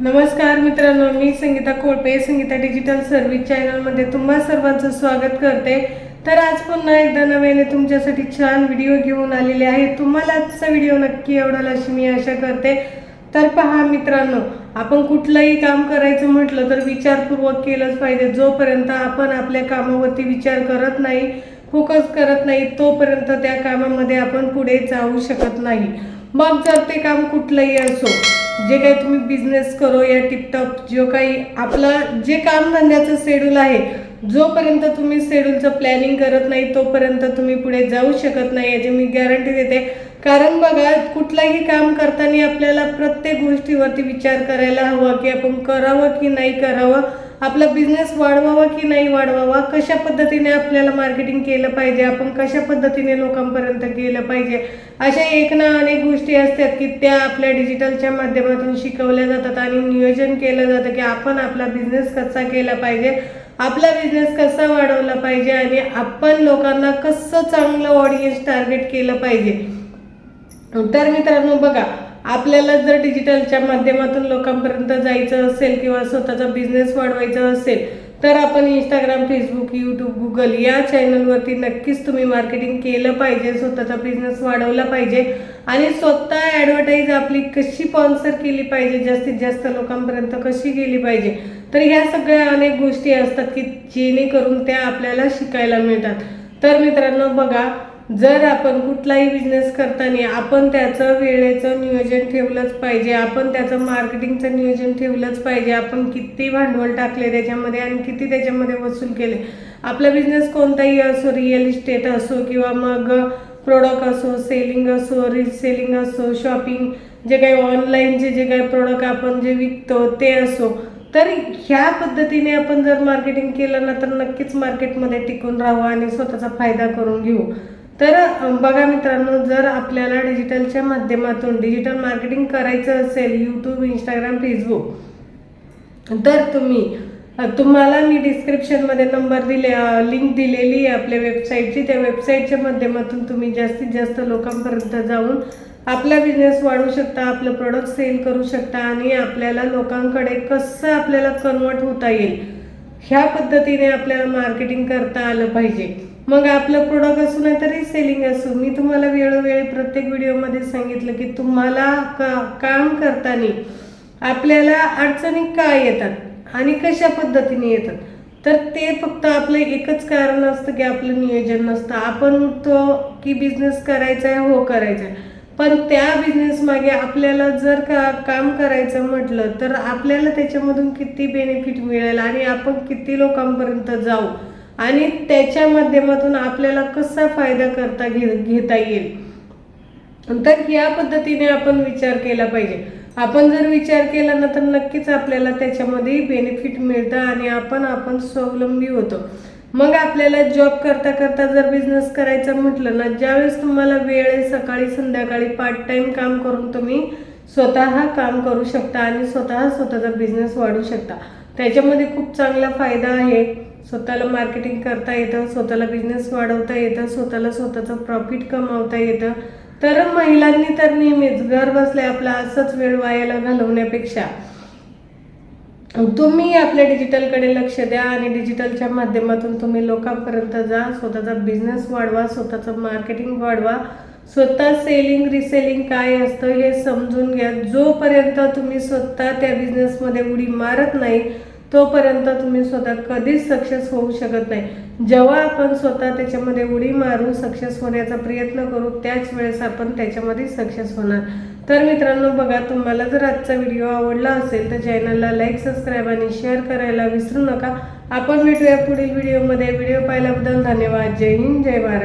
नमस्कार मित्रांनो मी संगीता कोळपे संगीता डिजिटल सर्व्हिस चॅनलमध्ये तुम्हा सर्वांचं स्वागत करते. तर आज पुन्हा एकदा नव्याने तुमच्यासाठी छान व्हिडिओ घेऊन आलेले आहे. तुम्हाला आजचा व्हिडिओ नक्की आवडेल अशी मी आशा करते. तर पहा मित्रांनो आपण कुठलंही काम करायचं म्हटलं तर विचारपूर्वक केलंच पाहिजे. जोपर्यंत आपण आपल्या कामावरती विचार करत नाही फोकस करत नाही तोपर्यंत त्या कामामध्ये आपण पुढे जाऊ शकत नाही. मग जर ते काम कुठलंही असो जे काही तुम्ही बिझनेस करो या टिपटॉप जो काही आपलं जे काम धंद्याचं शेड्यूल आहे जोपर्यंत तुम्ही शेड्यूलचं प्लॅनिंग करत नाही तोपर्यंत तुम्ही पुढे जाऊ शकत नाही याची मी गॅरंटी देते. कारण बघा कुठलंही काम करताना आपल्याला प्रत्येक गोष्टीवरती विचार करायला हवा की आपण करावं की नाही करावं. आपला बिझनेस वाढवावा की नाही वाढवावा? कशा पद्धतीने आपल्याला मार्केटिंग केलं पाहिजे? आपण कशा पद्धतीने लोकांपर्यंत गेलं पाहिजे? अशा एक ना अनेक गोष्टी असतात की त्या आपल्या डिजिटलच्या माध्यमातून शिकवल्या जातात आणि नियोजन केलं जातं की आपण आपला बिझनेस कसा केला पाहिजे? आपला बिझनेस कसा वाढवला पाहिजे? आणि आपण लोकांना कसं चांगलं ऑडियन्स टार्गेट केलं पाहिजे? तर मित्रांनो बघा आपल्याला जर डिजिटलच्या माध्यमातून लोकांपर्यंत जायचं असेल किंवा स्वतःचा बिझनेस वाढवायचा असेल तर आपण इंस्टाग्राम फेसबुक यूट्यूब गुगल या चॅनलवरती नक्कीच तुम्ही मार्केटिंग केलं पाहिजे स्वतःचा बिझनेस वाढवला पाहिजे आणि स्वतः ॲडव्हर्टाईज आपली कशी स्पॉन्सर केली पाहिजे जास्तीत जास्त लोकांपर्यंत कशी गेली पाहिजे. तर ह्या सगळ्या अनेक गोष्टी असतात की जेणेकरून त्या आपल्याला शिकायला मिळतात. तर मित्रांनो बघा जर आपण कुठलाही बिझनेस करताना आपण त्याचं वेळेचं नियोजन ठेवलंच पाहिजे आपण त्याचं मार्केटिंगचं नियोजन ठेवलंच पाहिजे आपण किती भांडवल टाकले त्याच्यामध्ये आणि किती त्याच्यामध्ये वसूल केले. आपला बिझनेस कोणताही असो रिअल इस्टेट असो किंवा मग प्रोडक्ट असो सेलिंग असो रिसेलिंग असो शॉपिंग जे काही ऑनलाईनचे जे काही प्रोडक्ट आपण जे विकतो ते असो तर ह्या पद्धतीने आपण जर मार्केटिंग केलं ना तर नक्कीच मार्केटमध्ये टिकून राहू आणि स्वतःचा फायदा करून घेऊ. तर बघा मित्रांनो जर आपल्याला डिजिटलच्या माध्यमातून डिजिटल मार्केटिंग करायचं असेल यूट्यूब इंस्टाग्राम फेसबुक तर तुम्ही तुम्हाला मी डिस्क्रिप्शनमध्ये नंबर दिले लिंक दिलेली आहे आपल्या वेबसाईटची त्या वेबसाईटच्या माध्यमातून तुम्ही जास्तीत जास्त लोकांपर्यंत जाऊन आपला बिझनेस वाढवू शकता आपलं प्रोडक्ट सेल करू शकता आणि आपल्याला लोकांकडे कसं आपल्याला कन्वर्ट होता येईल ह्या पद्धतीने आपल्याला मार्केटिंग करता आलं पाहिजे. मग आपलं प्रोडक्ट असू नाही तरी सेलिंग असू. मी तुम्हाला वेळोवेळी प्रत्येक व्हिडिओमध्ये सांगितलं की तुम्हाला का काम करताना आपल्याला अडचणी काय येतात आणि कशा पद्धतीने येतात? तर ते फक्त आपलं एकच कारण असतं की आपलं नियोजन नसतं. आपण उठतो की बिझनेस करायचा आहे हो करायचा आहे. पण त्या बिझनेस मागे आपल्याला जर का काम करायचं म्हटलं तर आपल्याला त्याच्यामधून किती बेनिफिट मिळेल आणि आपण किती लोकांपर्यंत जाऊ? आणि त्याच्या माध्यमातून आपल्याला कसा फायदा करता घे घेता येईल? तर या पद्धतीने आपण विचार केला पाहिजे. आपण जर विचार केला ना तर नक्कीच आपल्याला त्याच्यामध्ये बेनिफिट मिळतं आणि आपण आपण स्वावलंबी होतो. मग आपल्याला जॉब करता करता जर बिझनेस करायचा म्हटलं ना ज्यावेळेस तुम्हाला वेळ आहे सकाळी संध्याकाळी पार्ट टाइम काम करून तुम्ही स्वतः काम करू शकता आणि स्वतः स्वतःचा बिझनेस वाढू शकता. त्याच्यामध्ये खूप चांगला फायदा आहे. स्वतःला मार्केटिंग करता येतं स्वतःला बिझनेस वाढवता येतं स्वतःला स्वतःचं प्रॉफिट कमावता येतं. तर महिलांनी तर नेहमीच घर बसल्या आपला असंच वेळ वायाला घालवण्यापेक्षा. तुम्ही आपल्या डिजिटलकडे लक्ष द्या आणि डिजिटलच्या माध्यमातून तुम्ही लोकांपर्यंत जा. स्वतःचा बिझनेस वाढवा स्वतःचं मार्केटिंग वाढवा. स्वतः सेलिंग रिसेलिंग काय असतं हे समजून घ्या. जोपर्यंत तुम्ही स्वतः त्या बिझनेसमध्ये उडी मारत नाही तोपर्यंत तुम्ही स्वतः कधीच सक्सेस होऊ शकत नाही. जेव्हा आपण स्वतः त्याच्यामध्ये उडी मारू सक्सेस होण्याचा प्रयत्न करू त्याच वेळेस आपण त्याच्यामध्ये सक्सेस होणार. तर मित्रांनो बघा तुम्हाला जर आजचा व्हिडिओ आवडला असेल तर चॅनलला लाईक सबस्क्राईब आणि शेअर करायला विसरू नका. आपण भेटूया पुढील व्हिडिओमध्ये. व्हिडिओ पाहिल्याबद्दल धन्यवाद. जय हिंद जय भारत.